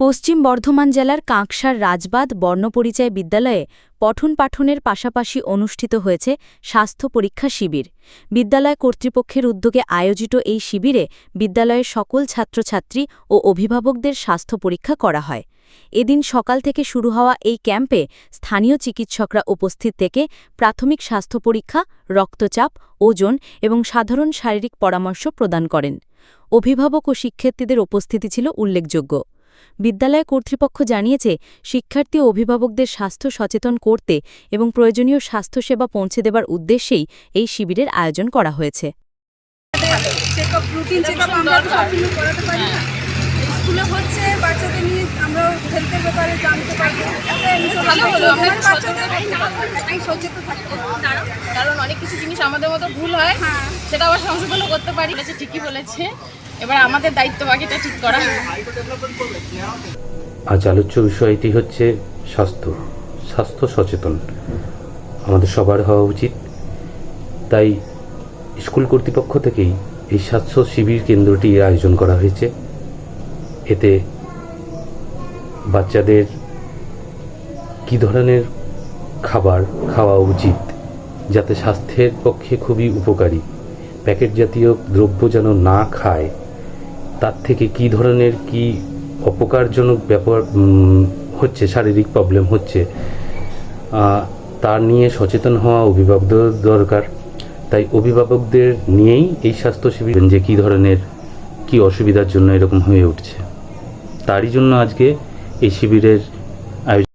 পশ্চিম বর্ধমান জেলার কাঁকসার রাজবাদ বর্ণপরিচয় বিদ্যালয়ে পঠন পাঠনের পাশাপাশি অনুষ্ঠিত হয়েছে স্বাস্থ্য পরীক্ষা শিবির। বিদ্যালয় কর্তৃপক্ষের উদ্যোগে আয়োজিত এই শিবিরে বিদ্যালয়ের সকল ছাত্রছাত্রী ও অভিভাবকদের স্বাস্থ্য পরীক্ষা করা হয়। এদিন সকাল থেকে শুরু হওয়া এই ক্যাম্পে স্থানীয় চিকিৎসকরা উপস্থিত থেকে প্রাথমিক স্বাস্থ্য পরীক্ষা, রক্তচাপ, ওজন এবং সাধারণ শারীরিক পরামর্শ প্রদান করেন। অভিভাবক ও শিক্ষার্থীদের উপস্থিতি ছিল উল্লেখযোগ্য। বিদ্যালয় কর্তৃপক্ষ জানিয়েছে শিক্ষার্থী ও অভিভাবকদের স্বাস্থ্য সচেতন করতে এবং প্রয়োজনীয় স্বাস্থ্যসেবা পৌঁছে দেবার উদ্দেশ্যেই এই শিবিরের আয়োজন করা হয়েছে। স্কুলে হচ্ছে বাচ্চাদের নিয়ে আমরা হেলথের ব্যাপারে জানতে পারব। সচেতন কারণ অনেক কিছু জিনিস আমাদের মতো ভুল হয় হ্যাঁ। সেটা আবার সংশোধনও করতে পারি। ঠিকই বলেছে। এবার আমাদের দায়িত্ব বাকিটা ঠিক করা আজ আলোচ্য বিষয়টি হচ্ছে স্বাস্থ্য স্বাস্থ্য সচেতন। আমাদের সবার হওয়া উচিত। তাই স্কুল কর্তৃপক্ষ থেকেই এই স্বাস্থ্য শিবির কেন্দ্রটি আয়োজন করা হয়েছে। এতে বাচ্চাদের কী ধরনের খাবার খাওয়া উচিত, যাতে স্বাস্থ্যের পক্ষে খুবই উপকারী। প্যাকেট জাতীয় দ্রব্য যেন না খায় তার থেকে কি ধরনের কি অপকারজনক ব্যাপার হচ্ছে, শারীরিক প্রবলেম হচ্ছে তার নিয়ে সচেতন হওয়া অভিভাবকদের দরকার। তাই অভিভাবকদের নিয়েই এই স্বাস্থ্য শিবির যে কী ধরনের, কি অসুবিধার জন্য এরকম হয়ে উঠছে। তারই জন্য আজকে এই শিবিরের